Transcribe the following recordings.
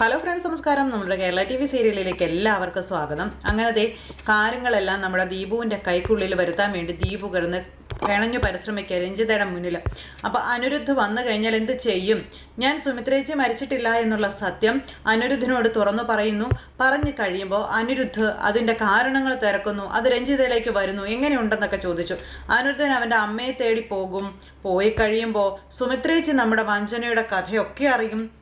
Hello friends നമസ്കാരം. നമ്മുടെ Kerala T V സീരിയലിലേക്ക് എല്ലാവർക്കും സ്വാഗതം. അങ്ങനത്തെ കാര്യങ്ങളെല്ലാം നമ്മുടെ ദീപുവിന്റെ കൈക്കുള്ളിൽ വരുത്താൻ വേണ്ടി ദീപു കിടന്ന് കിണഞ്ഞു പരിശ്രമിക്കുക രഞ്ജിതയുടെ മുന്നിൽ. അപ്പോൾ അനിരുദ്ധ് വന്നു കഴിഞ്ഞാൽ എന്ത് ചെയ്യും? ഞാൻ സുമിത്രേച്ചി മരിച്ചിട്ടില്ല എന്നുള്ള സത്യം അനിരുദ്ധിനോട് തുറന്നു പറയുന്നു. പറഞ്ഞു കഴിയുമ്പോൾ അനിരുദ്ധ് അതിന്റെ കാരണങ്ങൾ തിരക്കുന്നു. അത് രഞ്ജിതയിലേക്ക് വരുന്നു. എങ്ങനെയുണ്ടെന്നൊക്കെ ചോദിച്ചു. അനിരുദ്ധൻ അവന്റെ അമ്മയെ തേടി പോകും. പോയി കഴിയുമ്പോൾ സുമിത്രേച്ചി നമ്മുടെ വഞ്ചനയുടെ കഥയൊക്കെ അറിയും.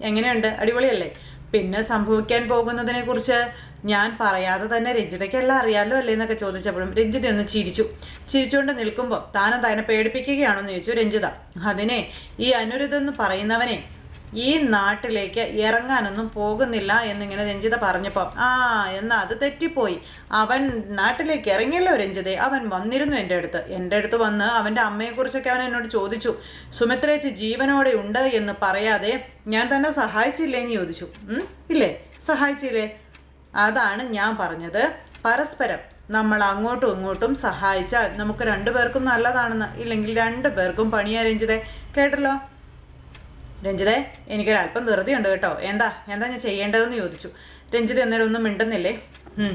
എങ്ങനെയുണ്ട്? അടിപൊളിയല്ലേ? പിന്നെ സംഭവിക്കാൻ പോകുന്നതിനെ കുറിച്ച് ഞാൻ പറയാതെ തന്നെ രഞ്ജിതയ്ക്കെല്ലാം അറിയാമല്ലോ അല്ലേ എന്നൊക്കെ ചോദിച്ചപ്പോഴും രഞ്ജിത ഒന്ന് ചിരിച്ചു. ചിരിച്ചുകൊണ്ട് നിൽക്കുമ്പോൾ താനും തന്നെ പേടിപ്പിക്കുകയാണോ എന്ന് ചോദിച്ചു രഞ്ജിത. അതിനെ ഈ അനുരുതെന്ന് പറയുന്നവനെ ഈ നാട്ടിലേക്ക് ഇറങ്ങാനൊന്നും പോകുന്നില്ല എന്നിങ്ങനെ രഞ്ജിത പറഞ്ഞപ്പോൾ ആ എന്നാ അത് തെറ്റിപ്പോയി. അവൻ നാട്ടിലേക്ക് ഇറങ്ങിയല്ലോ രഞ്ജിതെ. അവൻ വന്നിരുന്നു എന്റെ അടുത്ത്. എന്റെ അടുത്ത് വന്ന് അവന്റെ അമ്മയെക്കുറിച്ചൊക്കെ അവൻ എന്നോട് ചോദിച്ചു. സുമിത്രേച്ചി ജീവനോടെ ഉണ്ട് എന്ന് പറയാതെ ഞാൻ തന്നെ സഹായിച്ചില്ലേ എന്ന് ചോദിച്ചു? ഇല്ലേ? സഹായിച്ചില്ലേ? അതാണ് ഞാൻ പറഞ്ഞത്. പരസ്പരം നമ്മൾ അങ്ങോട്ടും ഇങ്ങോട്ടും സഹായിച്ചാൽ നമുക്ക് രണ്ടുപേർക്കും നല്ലതാണെന്ന് ഇല്ലെങ്കിൽ രണ്ടു പേർക്കും രഞ്ജിതെ. കേട്ടല്ലോ? രഞ്ജിതെ എനിക്കൊരല്പം ധൃതിയുണ്ട് കേട്ടോ. എന്താ? എന്താ ഞാൻ ചെയ്യേണ്ടതെന്ന് ചോദിച്ചു. രഞ്ജിത് അന്നേരം ഒന്നും മിണ്ടുന്നില്ലേ? ഉം,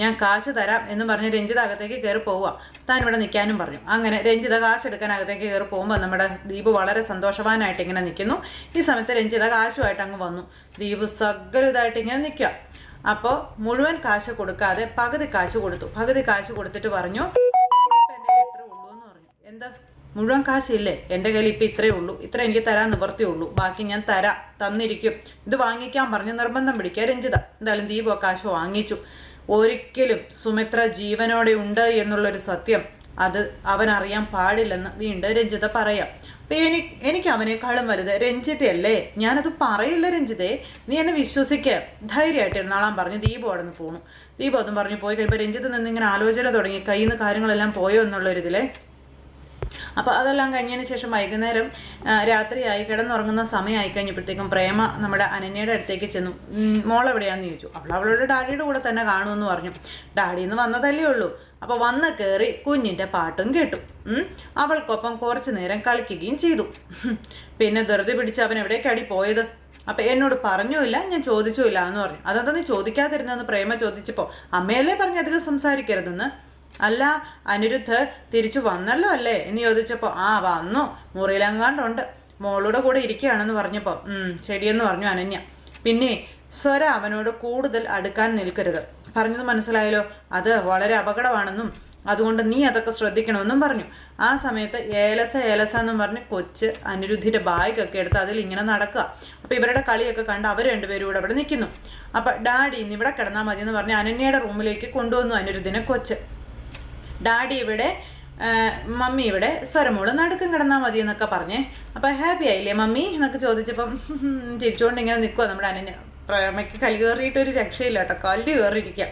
ഞാൻ കാശ് തരാം എന്ന് പറഞ്ഞ് രഞ്ജിത അകത്തേക്ക് കയറി പോവുക താൻ ഇവിടെ നിൽക്കാനും പറഞ്ഞു. അങ്ങനെ രഞ്ജിത കാശ് എടുക്കാൻ അകത്തേക്ക് കയറി പോകുമ്പോൾ നമ്മുടെ ദീപ് വളരെ സന്തോഷവാനായിട്ട് ഇങ്ങനെ നിൽക്കുന്നു. ഈ സമയത്ത് രഞ്ജിത കാശുമായിട്ട് അങ്ങ് വന്നു. ദീപ് സകലുതായിട്ട് ഇങ്ങനെ നിൽക്കുക അപ്പോൾ മുഴുവൻ കാശ് കൊടുക്കാതെ പകുതി കാശ് കൊടുത്തു. പകുതി കാശ് കൊടുത്തിട്ട് പറഞ്ഞു എത്ര ഉള്ളൂ എന്ന് പറഞ്ഞു. എന്താ? മുഴുവൻ കാശില്ലേ? എന്റെ കയ്യിൽ ഇപ്പം ഇത്രേ ഉള്ളൂ. ഇത്ര എനിക്ക് തരാൻ നിവർത്തിയുള്ളൂ ബാക്കി ഞാൻ തരാം. തന്നിരിക്കും. ഇത് വാങ്ങിക്കാൻ പറഞ്ഞ് നിർബന്ധം പിടിക്കുക രഞ്ജിത. എന്തായാലും ദീപോ കാശ് വാങ്ങിച്ചു. ഒരിക്കലും സുമിത്ര ജീവനോടെ ഉണ്ട് എന്നുള്ളൊരു സത്യം അത് അവൻ അറിയാൻ പാടില്ലെന്ന് വീണ്ടും രഞ്ജിത പറയാം. അപ്പം എനി എനിക്ക് അവനേക്കാളും വലുത് രഞ്ജിതയല്ലേ? ഞാനത് പറയില്ല രഞ്ജിതേ. നീ എന്നെ വിശ്വസിക്കുക ധൈര്യമായിട്ട് ഇരുന്നാളാൻ പറഞ്ഞ് ദീപു അവിടെ നിന്ന് പോണു. ദീപു അതും പറഞ്ഞ് പോയി കഴിയുമ്പോൾ രഞ്ജിത്ത് നിന്ന് ഇങ്ങനെ ആലോചന തുടങ്ങി. കയ്യിൽ നിന്ന് കാര്യങ്ങളെല്ലാം പോയോ എന്നുള്ളൊരിതിലേ? അപ്പോൾ അതെല്ലാം കഴിഞ്ഞതിന് ശേഷം വൈകുന്നേരം രാത്രിയായി കിടന്നുറങ്ങുന്ന സമയമായി കഴിഞ്ഞപ്പോഴത്തേക്കും പ്രേമ നമ്മുടെ അനന്യയുടെ അടുത്തേക്ക് ചെന്നു. "ഉം, മോൾ എവിടെയാണെന്ന് ചോദിച്ചു. അവൾ അവളുടെ ഡാഡിയുടെ കൂടെ തന്നെ കാണുമെന്ന് പറഞ്ഞു. ഡാഡിയിൽ നിന്ന് വന്നതല്ലേ ഉള്ളൂ. അപ്പോൾ വന്ന് കയറി കുഞ്ഞിന്റെ പാട്ടും കേട്ടു. അവൾക്കൊപ്പം കുറച്ച് നേരം കളിക്കുകയും ചെയ്തു. പിന്നെ ധൃതി പിടിച്ച് അവൻ എവിടേക്കാടി പോയത്? അപ്പം എന്നോട് പറഞ്ഞുമില്ല ഞാൻ ചോദിച്ചുമില്ല എന്ന് പറഞ്ഞു. അതെന്താ നീ ചോദിക്കാതിരുന്നെന്ന് പ്രേമ ചോദിച്ചപ്പോൾ അമ്മയല്ലേ പറഞ്ഞ് അധികം സംസാരിക്കരുതെന്ന്? അല്ല അനിരുദ്ധ് തിരിച്ചു വന്നല്ലോ അല്ലേ? എന്ന് ചോദിച്ചപ്പോൾ ആ വന്നു. മുറിയിലെങ്ങാണ്ടുണ്ട്. മോളുടെ കൂടെ ഇരിക്കുകയാണെന്ന് പറഞ്ഞപ്പോൾ ശരിയെന്ന് പറഞ്ഞു അനന്യ. പിന്നെ സ്വര അവനോട് കൂടുതൽ അടുക്കാൻ നിൽക്കരുത്. പറഞ്ഞത് മനസ്സിലായല്ലോ? അത് വളരെ അപകടമാണെന്നും അതുകൊണ്ട് നീ അതൊക്കെ ശ്രദ്ധിക്കണമെന്നും പറഞ്ഞു. ആ സമയത്ത് ഏലസ ഏലസ എന്നും പറഞ്ഞ് കൊച്ച് അനിരുദ്ധിന്റെ ബാഗൊക്കെ എടുത്ത് അതിൽ ഇങ്ങനെ നടക്കുക. അപ്പോൾ ഇവരുടെ കളിയൊക്കെ കണ്ട് അവർ രണ്ടുപേരും കൂടെ അവിടെ നിൽക്കുന്നു. അപ്പോൾ ഡാഡി ഇന്ന് ഇവിടെ കിടന്നാൽ മതി എന്ന് പറഞ്ഞ് അനന്യയുടെ റൂമിലേക്ക് കൊണ്ടുവന്നു അനിരുദ്ധിനെ കൊച്ച്. ഡാഡി ഇവിടെ മമ്മി ഇവിടെ സ്വരമോൾ നടുക്കും കിടന്നാൽ മതി എന്നൊക്കെ പറഞ്ഞേ. അപ്പോൾ ഹാപ്പി ആയില്ലേ മമ്മി എന്നൊക്കെ ചോദിച്ചപ്പം ചിരിച്ചുകൊണ്ട് ഇങ്ങനെ നിൽക്കുക നമ്മുടെ അനന്യ. പ്രേമയ്ക്ക് കൽ കയറിയിട്ട് ഒരു രക്ഷയില്ല കേട്ടോ കല്ല് കയറിയിരിക്കുക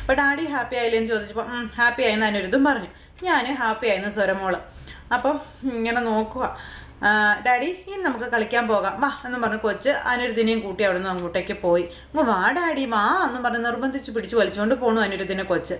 അപ്പോൾ ഡാഡി ഹാപ്പി ആയില്ലേ എന്ന് ചോദിച്ചപ്പോൾ ഹാപ്പി ആയെന്ന് അനൊരിതും പറഞ്ഞു. ഞാൻ ഹാപ്പി ആയെന്ന് സ്വരമോൾ. അപ്പം ഇങ്ങനെ നോക്കുക ഡാഡി ഇനി നമുക്ക് കളിക്കാൻ പോകാം. വാ എന്നും പറഞ്ഞ് കൊച്ച് അനിരുദ്ധിനെയും കൂട്ടി അവിടെ നിന്ന് അങ്ങോട്ടേക്ക് പോയി. അങ്ങ് വാ ഡാഡി വാ എന്നും പറഞ്ഞ് നിർബന്ധിച്ച് പിടിച്ച് വലിച്ചുകൊണ്ട് പോണു അനിരുദ്ധിനെ കൊച്ച്.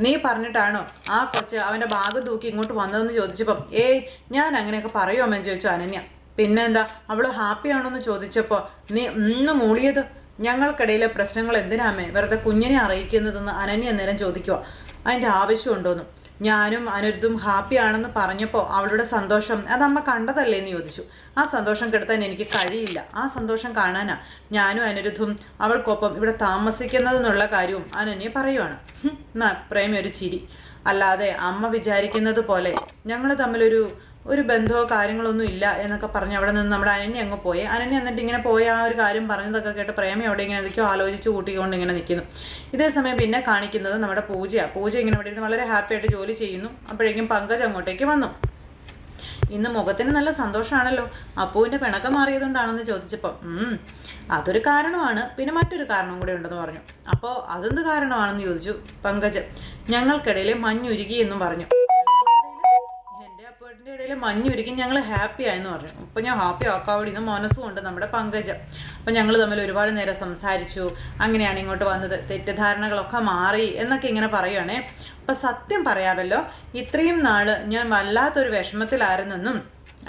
നീ പറഞ്ഞിട്ടാണോ ആ കൊച്ച് അവന്റെ ബാഗ് തൂക്കി ഇങ്ങോട്ട് വന്നതെന്ന് ചോദിച്ചപ്പം? ഏയ് ഞാൻ അങ്ങനെയൊക്കെ പറയുമോ അമ്മ ചോദിച്ചു അനന്യ. പിന്നെന്താ അവൾ ഹാപ്പിയാണോ എന്ന് ചോദിച്ചപ്പോൾ നീ ഇന്ന് മൂളിയത്? ഞങ്ങൾക്കിടയിലെ പ്രശ്നങ്ങൾ എന്തിനാമേ വെറുതെ കുഞ്ഞിനെ അറിയിക്കുന്നതെന്ന് അനന്യ നേരം ചോദിക്കുക അതിന്റെ ആവശ്യമുണ്ടോന്ന്. ഞാനും അനിരുദ്ധും ഹാപ്പി ആണെന്ന് പറഞ്ഞപ്പോൾ അവളുടെ സന്തോഷം അത് അമ്മ കണ്ടതല്ലേ എന്ന് ചോദിച്ചു. ആ സന്തോഷം കെടുത്താൻ എനിക്ക് കഴിയില്ല. ആ സന്തോഷം കാണാനാ ഞാനും അനിരുദ്ധും അവൾക്കൊപ്പം ഇവിടെ താമസിക്കുന്നതെന്നുള്ള കാര്യവും അനന്യെ പറയുവാണ്. എന്നാ പ്രേമി ഒരു ചിരി. അല്ലാതെ അമ്മ വിചാരിക്കുന്നത് പോലെ ഞങ്ങൾ തമ്മിലൊരു ഒരു ബന്ധമോ കാര്യങ്ങളൊന്നും ഇല്ല എന്നൊക്കെ പറഞ്ഞ് അവിടെ നിന്ന് നമ്മുടെ അനന്യ അങ്ങ് പോയി. അനന്യ എന്നിട്ട് ഇങ്ങനെ പോയ ആ ഒരു കാര്യം പറഞ്ഞതൊക്കെ കേട്ട് പ്രേമ അവിടെ ഇങ്ങനെ എന്തൊക്കെയോ ആലോചിച്ച് കൂട്ടിക്കൊണ്ട് ഇങ്ങനെ നിൽക്കുന്നു ഇതേ സമയം പിന്നെ കാണിക്കുന്നത് നമ്മുടെ പൂജയാണ് പൂജ ഇങ്ങനെ അവിടെ ഇരുന്ന് വളരെ ഹാപ്പി ആയിട്ട് ജോലി ചെയ്യുന്നു. അപ്പോഴേക്കും പങ്കജ് അങ്ങോട്ടേക്ക് വന്നു. ഇന്ന് മുഖത്തിന് നല്ല സന്തോഷമാണല്ലോ അപ്പുവിന്റെ പിണക്കം മാറിയതുകൊണ്ടാണെന്ന് ചോദിച്ചപ്പോൾ അതൊരു കാരണമാണ്. പിന്നെ മറ്റൊരു കാരണം കൂടെ ഉണ്ടെന്ന് പറഞ്ഞു. അപ്പോൾ അതെന്ത് കാരണമാണെന്ന് ചോദിച്ചു പങ്കജ്. ഞങ്ങൾക്കിടയിൽ മഞ്ഞുരുകി എന്നും പറഞ്ഞു. എന്റെ ഇടയിൽ മഞ്ഞുരുക്കി ഞങ്ങൾ ഹാപ്പി ആയെന്ന് പറഞ്ഞു. അപ്പോൾ ഞാൻ ഹാപ്പി ആക്കാവിടെ ഇന്ന് മനസ്സുകൊണ്ട് നമ്മുടെ പങ്കജം. അപ്പം ഞങ്ങൾ തമ്മിൽ ഒരുപാട് നേരം സംസാരിച്ചു. അങ്ങനെയാണ് ഇങ്ങോട്ട് വന്നത്. തെറ്റിദ്ധാരണകളൊക്കെ മാറി എന്നൊക്കെ ഇങ്ങനെ പറയുവാണേ. അപ്പം സത്യം പറയാമല്ലോ ഇത്രയും നാൾ ഞാൻ വല്ലാത്തൊരു വിഷമത്തിലായിരുന്നെന്നും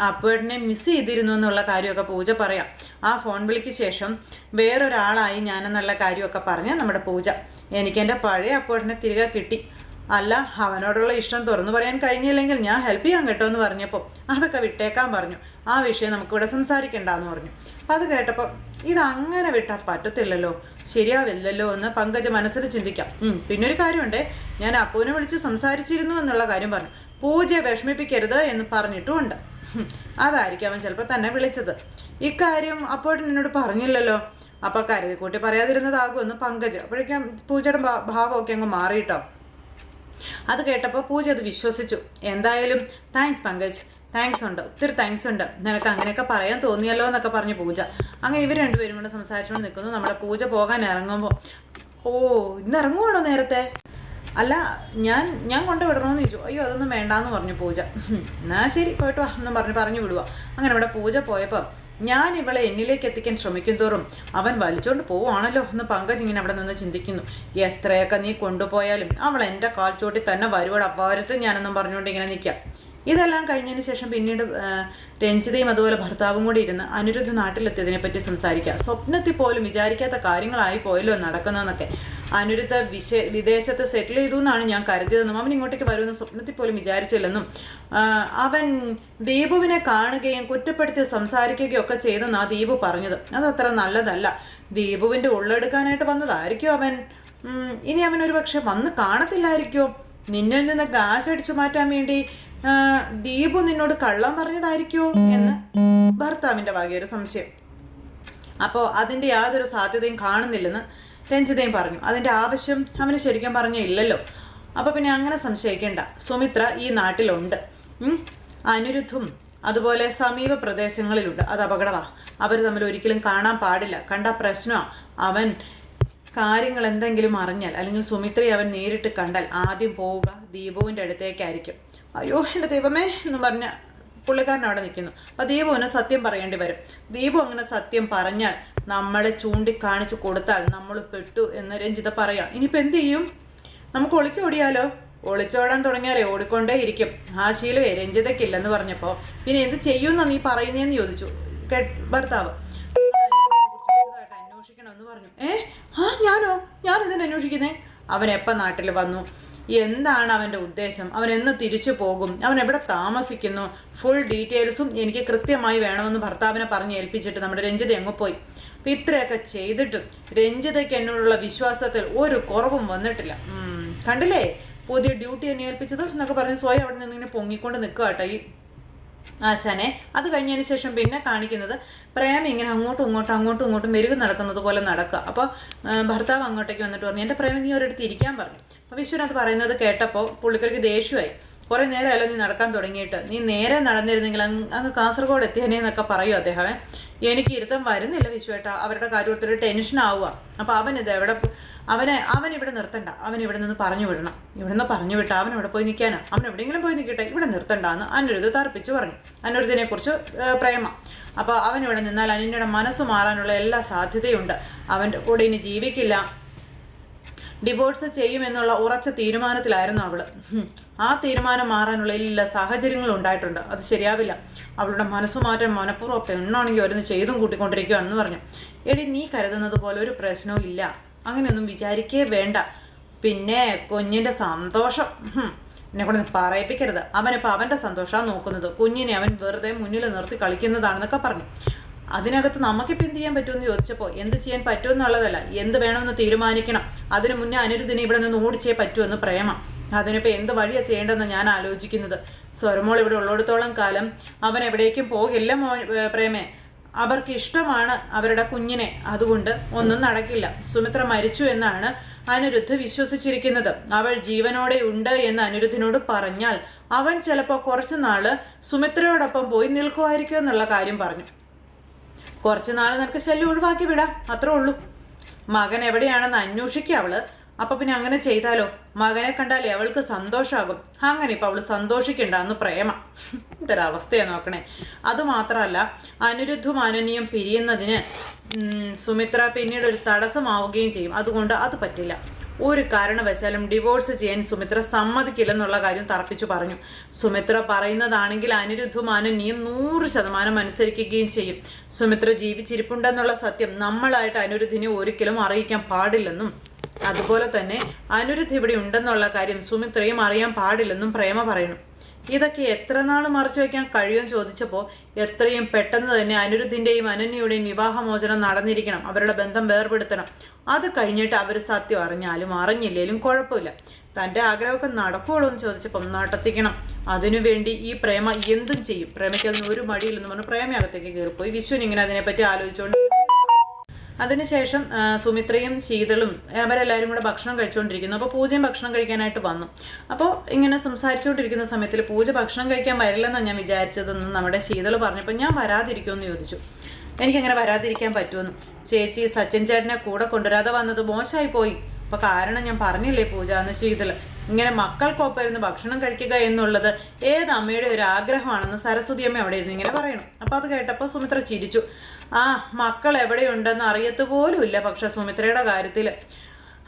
അപ്പുവേട്ടനെ മിസ് ചെയ്തിരുന്നു എന്നുള്ള കാര്യമൊക്കെ പൂജ പറയാം. ആ ഫോൺ വിളിക്ക് ശേഷം വേറൊരാളായി ഞാനെന്നുള്ള കാര്യമൊക്കെ പറഞ്ഞ നമ്മുടെ പൂജ. എനിക്ക് എന്റെ പഴയ അപ്പുവേട്ടനെ തിരികെ കിട്ടി. അല്ല അവനോടുള്ള ഇഷ്ടം തുറന്നു പറയാൻ കഴിഞ്ഞില്ലെങ്കിൽ ഞാൻ ഹെൽപ്പ് ചെയ്യാൻ കേട്ടോ എന്ന് പറഞ്ഞപ്പോൾ അതൊക്കെ വിട്ടേക്കാൻ പറഞ്ഞു. ആ വിഷയം നമുക്കിവിടെ സംസാരിക്കണ്ടെന്ന് പറഞ്ഞു. അത് കേട്ടപ്പോൾ ഇതങ്ങനെ വിട്ടാൽ പറ്റത്തില്ലല്ലോ ശരിയാവില്ലല്ലോ എന്ന് പങ്കജ മനസ്സിൽ ചിന്തിക്കാം. പിന്നെ ഒരു കാര്യമുണ്ട് ഞാൻ അപ്പൂനെ വിളിച്ച് സംസാരിച്ചിരുന്നു എന്നുള്ള കാര്യം പറഞ്ഞു. പൂജയെ വിഷമിപ്പിക്കരുത് എന്ന് പറഞ്ഞിട്ടുമുണ്ട്. അതായിരിക്കും അവൻ ചിലപ്പോൾ തന്നെ വിളിച്ചത്. ഇക്കാര്യം അപ്പോഴും എന്നോട് പറഞ്ഞില്ലല്ലോ. അപ്പോൾ കരുതി കൂട്ടി പറയാതിരുന്നതാകുമെന്ന് പങ്കജ്. അപ്പോഴേക്കും പൂജയുടെ ഭാവമൊക്കെ അങ്ങ് മാറിയിട്ടോ? അത് കേട്ടപ്പോൾ പൂജ അത് വിശ്വസിച്ചു. എന്തായാലും താങ്ക്സ് പങ്കജ്. താങ്ക്സ് ഉണ്ട്. ഒത്തിരി താങ്ക്സ് ഉണ്ട്. നിനക്ക് അങ്ങനെയൊക്കെ പറയാൻ തോന്നിയല്ലോ എന്നൊക്കെ പറഞ്ഞു പൂജ. അങ്ങനെ ഇവർ രണ്ടുപേരും കൂടെ സംസാരിച്ചുകൊണ്ട് നിൽക്കുന്നു. നമ്മുടെ പൂജ പോകാൻ ഇറങ്ങുമ്പോൾ ഓ ഇന്ന് ഇറങ്ങുവാണോ നേരത്തെ? അല്ല ഞാൻ ഞാൻ കൊണ്ടുവിടണമെന്ന് ചോദിച്ചു. അയ്യോ അതൊന്നും വേണ്ടാന്ന് പറഞ്ഞു പൂജ. "ഹും, എന്നാ ശരി പോയിട്ട് വാ എന്നും പറഞ്ഞ് പറഞ്ഞു വിടുക അങ്ങനെ ഇവിടെ പൂജ പോയപ്പോൾ ഞാൻ ഇവളെ എന്നിലേക്ക് എത്തിക്കാൻ ശ്രമിക്കും തോറും അവൻ വലിച്ചോണ്ട് പോവാണല്ലോ എന്ന് പങ്കജ് ഇങ്ങനെ അവിടെ നിന്ന് ചിന്തിക്കുന്നു. എത്രയൊക്കെ നീ കൊണ്ടുപോയാലും അവൾ എന്റെ കാൽ ചോട്ടി തന്നെ വരുവോട് അപ്പാരത്ത് ഞാനെന്നും പറഞ്ഞുകൊണ്ട് ഇങ്ങനെ നിൽക്കാം ഇതെല്ലാം കഴിഞ്ഞതിന് ശേഷം പിന്നീട് രഞ്ജിതയും അതുപോലെ ഭർത്താവും കൂടി ഇരുന്ന് അനിരുദ്ധ നാട്ടിലെത്തിയതിനെ പറ്റി സംസാരിക്കുക. സ്വപ്നത്തിൽ പോലും വിചാരിക്കാത്ത കാര്യങ്ങളായി പോയല്ലോ നടക്കുന്നതെന്നൊക്കെ. അനിരുദ്ധ വിശ വിദേശത്ത് സെറ്റിൽ ചെയ്തു എന്നാണ് ഞാൻ കരുതിയതെന്നും അവൻ ഇങ്ങോട്ടേക്ക് വരുമെന്ന് സ്വപ്നത്തിൽ പോലും വിചാരിച്ചില്ലെന്നും അവൻ ദീപുവിനെ കാണുകയും കുറ്റപ്പെടുത്തി സംസാരിക്കുകയും ഒക്കെ ചെയ്തെന്ന് ആ ദീപു പറഞ്ഞത്. അതത്ര നല്ലതല്ല. ദീപുവിന്റെ ഉള്ളെടുക്കാനായിട്ട് വന്നതായിരിക്കും അവൻ. ഇനി അവൻ ഒരു പക്ഷെ വന്ന് കാണത്തില്ലായിരിക്കോ. നിന്നിൽ നിന്ന് ഗ്യാസ് അടിച്ചു മാറ്റാൻ വേണ്ടി ദീപു നിന്നോട് കള്ളം പറഞ്ഞതായിരിക്കോ എന്ന് ഭർത്താവിന്റെ വകയൊരു സംശയം. അപ്പോൾ അതിന്റെ യാതൊരു സാധ്യതയും കാണുന്നില്ലെന്ന് രഞ്ജിതയും പറഞ്ഞു. അതിന്റെ ആവശ്യം അവന് ശരിക്കും പറഞ്ഞ ഇല്ലല്ലോ അപ്പോൾ പിന്നെ അങ്ങനെ സംശയിക്കേണ്ട. സുമിത്ര ഈ നാട്ടിലുണ്ട്. അനിരുദ്ധും അതുപോലെ സമീപ പ്രദേശങ്ങളിലുണ്ട്. അത് അപകടമാ. അവർ തമ്മിൽ ഒരിക്കലും കാണാൻ പാടില്ല. കണ്ട പ്രശ്നമാണ് അവൻ കാര്യങ്ങൾ എന്തെങ്കിലും അറിഞ്ഞാൽ അല്ലെങ്കിൽ സുമിത്രയെ അവൻ നേരിട്ട് കണ്ടാൽ ആദ്യം പോവുക ദീപുവിന്റെ അടുത്തേക്കായിരിക്കും. അയ്യോ എന്റെ ദൈവമേ എന്ന് പറഞ്ഞ പുള്ളിക്കാരൻ അവിടെ നിൽക്കുന്നു. അപ്പോൾ ദീപുവിന് സത്യം പറയേണ്ടി വരും. ദീപു അങ്ങനെ സത്യം പറഞ്ഞാൽ നമ്മളെ ചൂണ്ടിക്കാണിച്ച് കൊടുത്താൽ നമ്മൾ പെട്ടു എന്ന് രഞ്ജിത പറയാം. ഇനിയിപ്പോൾ എന്ത് ചെയ്യും? നമുക്ക് ഒളിച്ചോടിയാലോ ഒളിച്ചോടാൻ തുടങ്ങിയാലേ ഓടിക്കൊണ്ടേ ഇരിക്കും. ആ ശീലമേ രഞ്ജിതയ്ക്കില്ലെന്ന് പറഞ്ഞപ്പോൾ. പിന്നെ എന്ത് ചെയ്യുമെന്നാണ് നീ പറയുന്നതെന്ന് ചോദിച്ചു കേ ഭർത്താവ്. പറഞ്ഞു. ആ ഞാനോ? ഞാൻ എന്തിനാ അന്വേഷിക്കുന്നേ? അവൻ എപ്പോൾ നാട്ടിൽ വന്നു? എന്താണ് അവന്റെ ഉദ്ദേശം? അവൻ എന്ന് തിരിച്ചു പോകും? അവൻ എവിടെ താമസിക്കുന്നു? ഫുൾ ഡീറ്റെയിൽസും എനിക്ക് കൃത്യമായി വേണമെന്ന് ഭർത്താവിനെ പറഞ്ഞ് ഏൽപ്പിച്ചിട്ട് നമ്മുടെ രഞ്ജിത അങ്ങ് പോയി. അപ്പം ഇത്രയൊക്കെ ചെയ്തിട്ടും രഞ്ജിതയ്ക്ക് എന്നോടുള്ള വിശ്വാസത്തിൽ ഒരു കുറവും വന്നിട്ടില്ല. കണ്ടില്ലേ? പുതിയ ഡ്യൂട്ടി എന്നെ ഏൽപ്പിച്ചത് എന്നൊക്കെ പറഞ്ഞ് സ്വയം അവിടെ നിന്ന് ഇങ്ങനെ പൊങ്ങിക്കൊണ്ട് നിൽക്കുക കേട്ടോ ഈ ആശാനെ അത് കഴിഞ്ഞതിന് ശേഷം പിന്നെ കാണിക്കുന്നത് പ്രേമ ഇങ്ങനെ അങ്ങോട്ടും ഇങ്ങോട്ടും അങ്ങോട്ടും ഇങ്ങോട്ടും മെരുക് നടക്കുന്നത് പോലെ നടക്കുക. അപ്പോൾ ഭർത്താവ് അങ്ങോട്ടേക്ക് വന്നിട്ട് പറഞ്ഞു എന്റെ പ്രേമ നീ ഒരിടത്ത് ഇരിക്കാൻ പറഞ്ഞു. അപ്പോൾ വിശ്വനാഥ് പറയുന്നത് കേട്ടപ്പോൾ പുള്ളിക്കാർക്ക് ദേഷ്യമായി. കുറേ നേരമല്ലോ നീ നടക്കാൻ തുടങ്ങിയിട്ട്. നീ നേരെ നടന്നിരുന്നെങ്കിൽ അങ്ങ് കാസർഗോഡ് എത്തിയനെ എന്നൊക്കെ പറയും അദ്ദേഹമേ എനിക്ക് ഇരുത്തം വരുന്നില്ല വിശ്വേട്ട. അവരുടെ കാര്യം ഒത്തിരി ടെൻഷൻ ആവുക. അപ്പോൾ അവൻ ഇത് എവിടെ അവനെ അവൻ ഇവിടെ നിർത്തണ്ട. അവൻ ഇവിടെ നിന്ന് പറഞ്ഞു വിടണം. ഇവിടെ നിന്ന് പറഞ്ഞു വിട്ട അവൻ ഇവിടെ പോയി നിൽക്കാനാ? അവൻ എവിടെയെങ്കിലും പോയി നിൽക്കട്ടെ. ഇവിടെ നിർത്തണ്ട എന്ന് അനിരുദ്ധ തർപ്പിച്ച് പറഞ്ഞു. അനിരുദ്ധിനെ കുറിച്ച് പ്രേമ. അപ്പോൾ അവൻ ഇവിടെ നിന്നാൽ അനിന്റെ മനസ്സ് മാറാനുള്ള എല്ലാ സാധ്യതയുണ്ട്. അവന്റെ കൂടെ ഇനി ജീവിക്കില്ല. ഡിവോഴ്സ് ചെയ്യുമെന്നുള്ള ഉറച്ച തീരുമാനത്തിലായിരുന്നു അവൾ ആ തീരുമാനം മാറാനുള്ള എല്ലാ സാഹചര്യങ്ങളും ഉണ്ടായിട്ടുണ്ട്. അത് ശരിയാവില്ല. അവളുടെ മനസ്സുമാറ്റം മനഃപൂർവം പെണ്ണാണെങ്കിൽ ഒരുന്ന് ചെയ്തും കൂട്ടിക്കൊണ്ടിരിക്കുകയാണെന്ന് പറഞ്ഞു. എടി നീ കരുതുന്നത് പോലെ ഒരു പ്രശ്നവും ഇല്ല. അങ്ങനെയൊന്നും വിചാരിക്കേ വേണ്ട. പിന്നെ കുഞ്ഞിന്റെ സന്തോഷം. എന്നെ കൊണ്ട് പറയിപ്പിക്കരുത്. അവനിപ്പോൾ അവന്റെ സന്തോഷമാണ് നോക്കുന്നത്. കുഞ്ഞിനെ അവൻ വെറുതെ മുന്നിൽ നിർത്തി കളിക്കുന്നതാണെന്നൊക്കെ പറഞ്ഞു. അതിനകത്ത് നമുക്കിപ്പോൾ എന്ത് ചെയ്യാൻ പറ്റുമെന്ന് ചോദിച്ചപ്പോൾ എന്ത് ചെയ്യാൻ പറ്റുമെന്നുള്ളതല്ല എന്ത് വേണമെന്ന് തീരുമാനിക്കണം. അതിനു മുന്നേ അനിരുദ്ധിനെ ഇവിടെ നിന്ന് ഓടിച്ചേ പറ്റുമെന്ന് പ്രേമ. അതിനിപ്പോൾ എന്ത് വഴിയാണ് ചെയ്യേണ്ടതെന്ന് ഞാൻ ആലോചിക്കുന്നത്. സ്വരമോൾ ഇവിടെ ഉള്ളിടത്തോളം കാലം അവൻ എവിടേക്കും പോകില്ല മോ പ്രേമേ. അവർക്ക് ഇഷ്ടമാണ് അവരുടെ കുഞ്ഞിനെ. അതുകൊണ്ട് ഒന്നും നടക്കില്ല. സുമിത്ര മരിച്ചു എന്നാണ് അനിരുദ്ധ് വിശ്വസിച്ചിരിക്കുന്നത്. അവൾ ജീവനോടെ ഉണ്ട് എന്ന് അനിരുദ്ധിനോട് പറഞ്ഞാൽ അവൻ ചിലപ്പോൾ കുറച്ച് നാൾ സുമിത്രയോടൊപ്പം പോയി നിൽക്കുമായിരിക്കും എന്നുള്ള കാര്യം പറഞ്ഞു. കുറച്ച് നാൾ നിനക്ക് ശല്യം ഒഴിവാക്കി വിടാം. അത്രേ ഉള്ളൂ. മകൻ എവിടെയാണെന്ന് അന്വേഷിക്കുക അവൾ. അപ്പൊ പിന്നെ അങ്ങനെ ചെയ്താലോ? മകനെ കണ്ടാലേ അവൾക്ക് സന്തോഷമാകും അങ്ങനെ ഇപ്പൊ അവൾ സന്തോഷിക്കണ്ട എന്ന് പ്രേമ. ഇതൊരവസ്ഥയാ നോക്കണേ. അതുമാത്രമല്ല അനിരുദ്ധും അനനിയും പിരിയുന്നതിന് സുമിത്ര പിന്നീട് ഒരു തടസ്സമാവുകയും ചെയ്യും. അതുകൊണ്ട് അത് പറ്റില്ല. ഒരു കാരണവശാലും ഡിവോഴ്സ് ചെയ്യാൻ സുമിത്ര സമ്മതിക്കില്ലെന്നുള്ള കാര്യം തറപ്പിച്ചു പറഞ്ഞു. സുമിത്ര പറയുന്നതാണെങ്കിൽ അനിരുദ്ധും അനന്യയും നൂറ് ശതമാനം അനുസരിക്കുകയും ചെയ്യും. സുമിത്ര ജീവിച്ചിരിപ്പുണ്ടെന്നുള്ള സത്യം നമ്മളായിട്ട് അനിരുദ്ധിനെ ഒരിക്കലും അറിയിക്കാൻ പാടില്ലെന്നും അതുപോലെ തന്നെ അനിരുദ്ധ് ഇവിടെ ഉണ്ടെന്നുള്ള കാര്യം സുമിത്രയും അറിയാൻ പാടില്ലെന്നും പ്രേമ പറയുന്നു. ഇതൊക്കെ എത്ര നാൾ മറച്ചു വയ്ക്കാൻ കഴിയുമെന്ന് ചോദിച്ചപ്പോൾ എത്രയും പെട്ടെന്ന് തന്നെ അനിരുദ്ധിന്റെയും അനന്യയുടെയും വിവാഹമോചനം നടന്നിരിക്കണം. അവരുടെ ബന്ധം വേർപെടുത്തണം. അത് കഴിഞ്ഞിട്ട് അവർ സത്യം അറിഞ്ഞാലും അറിഞ്ഞില്ലേലും കുഴപ്പമില്ല. തന്റെ ആഗ്രഹമൊക്കെ നടക്കുള്ളൂ എന്ന് ചോദിച്ചപ്പം നടത്തിക്കണം. അതിനുവേണ്ടി ഈ പ്രേമ എന്തും ചെയ്യും. പ്രേമയ്ക്ക് അതിന് ഒരു മടിയില്ലെന്ന് പറഞ്ഞു പ്രേമയകത്തേക്ക് കയറിപ്പോയി. വിശ്വൻ ഇങ്ങനെ അതിനെപ്പറ്റി ആലോചിച്ചുകൊണ്ട് അതിനുശേഷം സുമിത്രയും ശീതളും അവരെല്ലാവരും കൂടെ ഭക്ഷണം കഴിച്ചുകൊണ്ടിരിക്കുന്നു അപ്പോൾ പൂജയും ഭക്ഷണം കഴിക്കാനായിട്ട് വന്നു. അപ്പോൾ ഇങ്ങനെ സംസാരിച്ചുകൊണ്ടിരിക്കുന്ന സമയത്തിൽ പൂജ ഭക്ഷണം കഴിക്കാൻ വരില്ലെന്നാണ് ഞാൻ വിചാരിച്ചതെന്ന് നമ്മുടെ ശീതൾ പറഞ്ഞപ്പോൾ ഞാൻ വരാതിരിക്കുമെന്ന് ചോദിച്ചു. എനിക്കങ്ങനെ വരാതിരിക്കാൻ പറ്റുമെന്ന്. ചേച്ചി സച്ചിൻ ചേട്ടനെ കൂടെ കൊണ്ടുവരാതെ വന്നത് മോശമായി പോയി അപ്പോൾ കാരണം ഞാൻ പറഞ്ഞില്ലേ പൂജ എന്ന് ശീതൾ ഇങ്ങനെ മക്കൾക്കൊപ്പം ഇരുന്ന് ഭക്ഷണം കഴിക്കുക എന്നുള്ളത് ഏത് അമ്മയുടെ ഒരു ആഗ്രഹമാണെന്ന് സരസ്വതി അമ്മ അവിടെ ഇരുന്ന് ഇങ്ങനെ പറയണം. അപ്പോൾ അത് കേട്ടപ്പോൾ സുമിത്ര ചിരിച്ചു. ആ മക്കൾ എവിടെയുണ്ടെന്ന് അറിയത്ത് പോലുമില്ല പക്ഷെ സുമിത്രയുടെ കാര്യത്തിൽ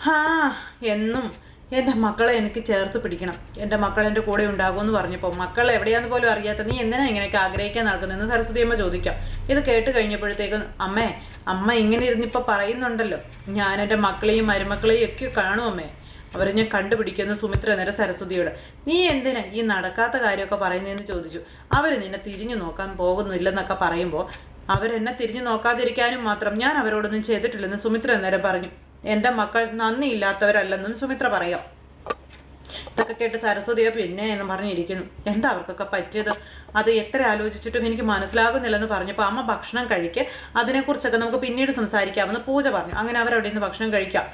ഹാ എന്നും എന്റെ മക്കളെ എനിക്ക് ചേർത്ത് പിടിക്കണം. എന്റെ മക്കൾ എന്റെ കൂടെ ഉണ്ടാകുമെന്ന് പറഞ്ഞപ്പോൾ മക്കൾ എവിടെയാന്ന് പോലും അറിയാത്ത നീ എന്തിനാ ഇങ്ങനെയൊക്കെ ആഗ്രഹിക്കാൻ നടക്കുന്നതെന്ന് സരസ്വതി അമ്മ ചോദിക്കാം. ഇത് കേട്ട് കഴിഞ്ഞപ്പോഴത്തേക്കും അമ്മേ അമ്മ ഇങ്ങനെ ഇരുന്നിപ്പോൾ പറയുന്നുണ്ടല്ലോ. ഞാൻ എന്റെ മക്കളെയും മരുമക്കളെയും ഒക്കെ കാണും അമ്മേ. അവരെ ഞാൻ കണ്ടുപിടിക്കുന്ന സുമിത്ര നേരെ സരസ്വതിയോട് നീ എന്തിനാ ഈ നടക്കാത്ത കാര്യമൊക്കെ പറയുന്നതെന്ന് ചോദിച്ചു? അവർ നിന്നെ തിരിഞ്ഞു നോക്കാൻ പോകുന്നില്ലെന്നൊക്കെ പറയുമ്പോൾ അവരെന്നെ തിരിഞ്ഞു നോക്കാതിരിക്കാനും മാത്രം ഞാൻ അവരോടൊന്നും ചെയ്തിട്ടില്ലെന്ന് സുമിത്ര നേരെ പറഞ്ഞു. എന്റെ മക്കൾ നന്ദിയില്ലാത്തവരല്ലെന്നും സുമിത്ര പറയാം. ഇതൊക്കെ കേട്ട് സരസ്വതിയെ പിന്നെ എന്ന് പറഞ്ഞിരിക്കുന്നു. എന്താ അവർക്കൊക്കെ പറ്റിയത്? അത് എത്ര ആലോചിച്ചിട്ടും എനിക്ക് മനസ്സിലാകുന്നില്ലെന്ന് പറഞ്ഞപ്പോൾ അമ്മ ഭക്ഷണം കഴിക്ക് അതിനെക്കുറിച്ചൊക്കെ നമുക്ക് പിന്നീട് സംസാരിക്കാമെന്ന് പൂജ പറഞ്ഞു. അങ്ങനെ അവരവിടെ നിന്ന് ഭക്ഷണം കഴിക്കാം.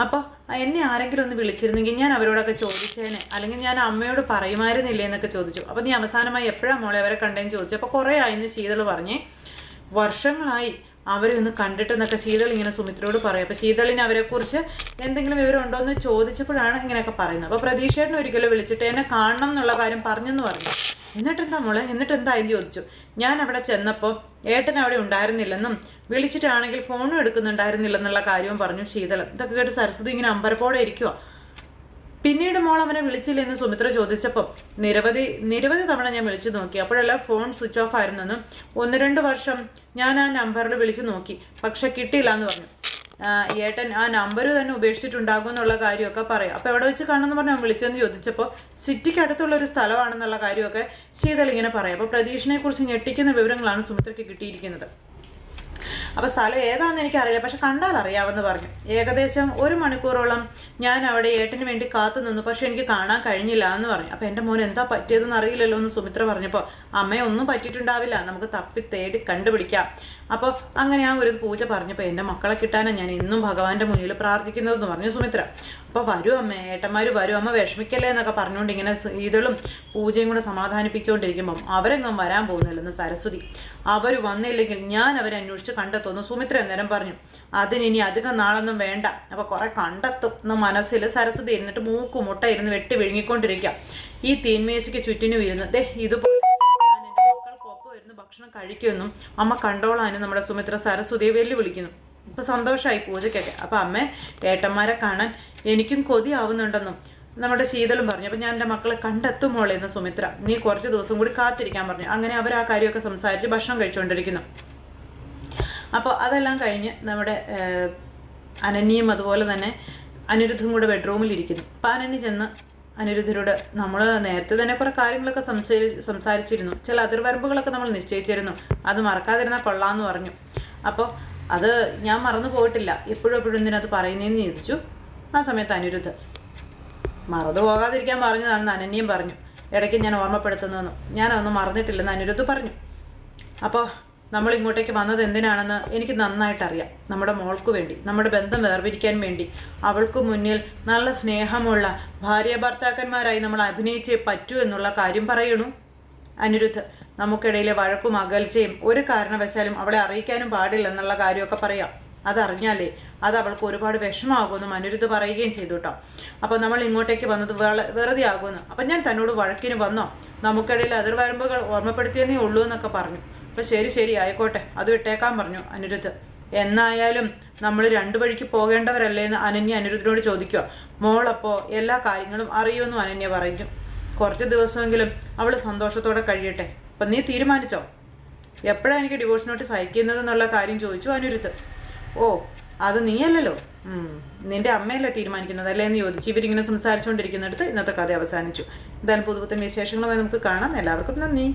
അപ്പോൾ എന്നെ ആരെങ്കിലും ഒന്ന് വിളിച്ചിരുന്നെങ്കിൽ ഞാൻ അവരോടൊക്കെ ചോദിച്ചേനെ. അല്ലെങ്കിൽ ഞാൻ അമ്മയോട് പറയുമായിരുന്നില്ലേ എന്നൊക്കെ ചോദിച്ചു. അപ്പോൾ നീ അവസാനമായി എപ്പോഴാണ് മോളെ അവരെ കണ്ടേന്ന് ചോദിച്ചു. അപ്പോൾ കുറേ ആയിന്ന് ശീതൾ പറഞ്ഞേ വർഷങ്ങളായി അവരെ ഒന്ന് കണ്ടിട്ടെന്നൊക്കെ ശീതൾ ഇങ്ങനെ സുമിത്രയോട് പറയും. അപ്പോൾ ശീതളിന് അവരെക്കുറിച്ച് എന്തെങ്കിലും വിവരം ഉണ്ടോ എന്ന് ചോദിച്ചപ്പോഴാണ് ഇങ്ങനെയൊക്കെ പറയുന്നത്. അപ്പോൾ പ്രതീക്ഷേട്ടനെ ഒരിക്കലും വിളിച്ചിട്ട് എന്നെ കാണണം എന്നുള്ള കാര്യം പറഞ്ഞെന്ന് പറഞ്ഞു. എന്നിട്ടെന്താ മോളെ? എന്നിട്ട് എന്താ എന്ന് ചോദിച്ചു. ഞാൻ അവിടെ ചെന്നപ്പോൾ ഏട്ടൻ അവിടെ ഉണ്ടായിരുന്നില്ലെന്നും വിളിച്ചിട്ടാണെങ്കിൽ ഫോണും എടുക്കുന്നുണ്ടായിരുന്നില്ലെന്നുള്ള കാര്യവും പറഞ്ഞു ശീതളം ഇതൊക്കെ കേട്ട് സരസ്വതി ഇങ്ങനെ അമ്പരപ്പോടെ ഇരിക്കുവോ. പിന്നീട് മോൾ അവനെ വിളിച്ചില്ല എന്ന് സുമിത്ര ചോദിച്ചപ്പം നിരവധി നിരവധി തവണ ഞാൻ വിളിച്ചു നോക്കി. അപ്പോഴെല്ലാം ഫോൺ സ്വിച്ച് ഓഫ് ആയിരുന്നെന്നും ഒന്ന് രണ്ട് വർഷം ഞാൻ ആ നമ്പറിൽ വിളിച്ചു നോക്കി. പക്ഷെ കിട്ടിയില്ല എന്ന് പറഞ്ഞു. ഏട്ടൻ ആ നമ്പർ തന്നെ ഉപേക്ഷിച്ചിട്ടുണ്ടാകും എന്നുള്ള കാര്യമൊക്കെ പറയും. അപ്പോൾ എവിടെ വെച്ച് കാണുമെന്ന് പറഞ്ഞാൽ വിളിച്ചെന്ന് ചോദിച്ചപ്പോൾ സിറ്റിക്ക് അടുത്തുള്ള ഒരു സ്ഥലമാണെന്നുള്ള കാര്യമൊക്കെ ശീതൽ ഇങ്ങനെ പറയാം അപ്പോൾ പ്രതീക്ഷനെക്കുറിച്ച് ഞെട്ടിക്കുന്ന വിവരങ്ങളാണ് സുമിത്രയ്ക്ക് കിട്ടിയിരിക്കുന്നത്. അപ്പോൾ സ്ഥലം ഏതാണെന്ന് എനിക്കറിയില്ല. പക്ഷെ കണ്ടാൽ അറിയാമെന്ന് പറഞ്ഞു. ഏകദേശം ഒരു മണിക്കൂറോളം ഞാൻ അവിടെ ഏട്ടന് വേണ്ടി കാത്തു നിന്നു. പക്ഷെ എനിക്ക് കാണാൻ കഴിഞ്ഞില്ല എന്ന് പറഞ്ഞു. അപ്പോൾ എന്റെ മോൻ എന്താ പറ്റിയതെന്ന് അറിയില്ലല്ലോ എന്ന് സുമിത്ര പറഞ്ഞപ്പോൾ അമ്മയെ ഒന്നും പറ്റിയിട്ടുണ്ടാവില്ല. നമുക്ക് തപ്പി തേടി കണ്ടുപിടിക്കാം. അപ്പോൾ അങ്ങനെ ആ ഒരു പൂജ പറഞ്ഞപ്പോൾ എന്റെ മക്കളെ കിട്ടാനാണ് ഞാൻ ഇന്നും ഭഗവാന്റെ മുന്നിൽ പ്രാർത്ഥിക്കുന്നതെന്ന് പറഞ്ഞു സുമിത്ര. അപ്പോൾ വരൂ അമ്മ ഏട്ടന്മാർ വരും അമ്മ വിഷമിക്കല്ലേ എന്നൊക്കെ പറഞ്ഞുകൊണ്ട് ഇങ്ങനെ ഇതളും പൂജയും കൂടെ സമാധാനിപ്പിച്ചുകൊണ്ടിരിക്കുമ്പം അവരെങ്ങും വരാൻ പോകുന്നില്ലെന്ന് സരസ്വതി. അവർ വന്നില്ലെങ്കിൽ ഞാൻ അവരെ അന്വേഷിച്ച് കണ്ടെത്തുമെന്ന് സുമിത്ര അന്നേരം പറഞ്ഞു. അതിനി അധികം നാളൊന്നും വേണ്ട. അപ്പോൾ കുറേ കണ്ടെത്തും എന്ന് മനസ്സിൽ സരസ്വതി ഇരുന്നിട്ട് മൂക്കുമുട്ട ഇരുന്ന് വെട്ടി വിഴുങ്ങിക്കൊണ്ടിരിക്കുക ഈ തീന്മേശയ്ക്ക് ചുറ്റിനും ഇരുന്ന് ദേ ഇതുപോലെ കഴിക്കുമെന്നും അമ്മ കണ്ടോളാനും നമ്മുടെ സുമിത്ര സരസ്വതിയെ വെല്ലുവിളിക്കുന്നു. ഇപ്പം സന്തോഷമായി പൂജയ്ക്കൊക്കെ. അപ്പം അമ്മ ഏട്ടന്മാരെ കാണാൻ എനിക്കും കൊതിയാവുന്നുണ്ടെന്നും നമ്മുടെ ശീതളും പറഞ്ഞു. അപ്പം ഞാൻ എന്റെ മക്കളെ കണ്ടെത്തും മോളെ എന്ന് സുമിത്ര. നീ കുറച്ച് ദിവസം കൂടി കാത്തിരിക്കാൻ പറഞ്ഞു. അങ്ങനെ അവർ ആ കാര്യമൊക്കെ സംസാരിച്ച് ഭക്ഷണം കഴിച്ചുകൊണ്ടിരിക്കുന്നു. അപ്പോൾ അതെല്ലാം കഴിഞ്ഞ് നമ്മുടെ അനന്യയും അതുപോലെ തന്നെ അനിരുദ്ധും കൂടെ ബെഡ്റൂമിലിരിക്കുന്നു അപ്പം അനന്യ ചെന്ന് അനിരുദ്ധരോട് നമ്മൾ നേരത്തെ തന്നെ കുറേ കാര്യങ്ങളൊക്കെ സംസാരി സംസാരിച്ചിരുന്നു. ചില അതിർവരമ്പുകളൊക്കെ നമ്മൾ നിശ്ചയിച്ചിരുന്നു. അത് മറക്കാതിരുന്നാൽ കൊള്ളാമെന്ന് പറഞ്ഞു. അപ്പോൾ അത് ഞാൻ മറന്നു പോയിട്ടില്ല. എപ്പോഴും എപ്പോഴും എന്തിനത് പറയുന്നതെന്ന് ചോദിച്ചു. ആ സമയത്ത് അനിരുദ്ധ മറന്നു പോകാതിരിക്കാൻ പറഞ്ഞതാണെന്ന് അനന്യം പറഞ്ഞു. ഇടയ്ക്ക് ഞാൻ ഓർമ്മപ്പെടുത്തുന്നതെന്നും ഞാനൊന്നും മറന്നിട്ടില്ലെന്ന് അനിരുദ്ധ് പറഞ്ഞു. അപ്പോൾ നമ്മൾ ഇങ്ങോട്ടേക്ക് വന്നത് എന്തിനാണെന്ന് എനിക്ക് നന്നായിട്ട് അറിയാം നമ്മുടെ മോൾക്ക് വേണ്ടി നമ്മുടെ ബന്ധം വേർപിരിക്കാൻ വേണ്ടി. അവൾക്ക് മുന്നിൽ നല്ല സ്നേഹമുള്ള ഭാര്യ ഭർത്താക്കന്മാരായി നമ്മൾ അഭിനയിച്ചേ പറ്റൂ എന്നുള്ള കാര്യം പറയണു. അനിരുദ്ധ് നമുക്കിടയിലെ വഴക്കും അകൽച്ചയും ഒരു കാരണവശാലും അവളെ അറിയിക്കാനും പാടില്ല എന്നുള്ള കാര്യമൊക്കെ പറയാം. അതറിഞ്ഞാലേ അത് അവൾക്ക് ഒരുപാട് വിഷമാകുമെന്നും അനിരുദ്ധ പറയുകയും ചെയ്തു കേട്ടോ അപ്പോൾ നമ്മൾ ഇങ്ങോട്ടേക്ക് വന്നത് വെറുതെ ആകുമെന്ന് അപ്പം ഞാൻ തന്നോട് വഴക്കിന് വന്നോ? നമുക്കിടയിൽ അതിർവരമ്പുകൾ ഓർമ്മപ്പെടുത്തിയെന്നേ ഉള്ളൂ എന്നൊക്കെ പറഞ്ഞു. അപ്പോൾ ശരി ശരി ആയിക്കോട്ടെ. അത് വിട്ടേക്കാൻ പറഞ്ഞു അനിരുദ്ധ്. എന്നായാലും നമ്മൾ രണ്ടു വഴിക്ക് പോകേണ്ടവരല്ലേ എന്ന് അനന്യ അനിരുദ്ധിനോട് ചോദിക്കുക മോളപ്പോൾ എല്ലാ കാര്യങ്ങളും അറിയുമെന്നും അനന്യ പറഞ്ഞു. കുറച്ച് ദിവസമെങ്കിലും അവൾ സന്തോഷത്തോടെ കഴിയട്ടെ. അപ്പം നീ തീരുമാനിച്ചോ? എപ്പോഴാണ് എനിക്ക് ഡിവോഴ്സ് നോട്ടീസ് അയക്കുന്നത് എന്നുള്ള കാര്യം ചോദിച്ചു അനിരുദ്ധ്. ഓ അത് നീയല്ലല്ലോ. നിന്റെ അമ്മയല്ലേ തീരുമാനിക്കുന്നത് അല്ലേ എന്ന് ചോദിച്ചു. ഇവരിങ്ങനെ സംസാരിച്ചുകൊണ്ടിരിക്കുന്നിടത്ത് ഇന്നത്തെ കഥ അവസാനിച്ചു. എന്തായാലും പുതുപുത്തൻ വിശേഷങ്ങളുമായി നമുക്ക് കാണാം. എല്ലാവർക്കും നന്ദി.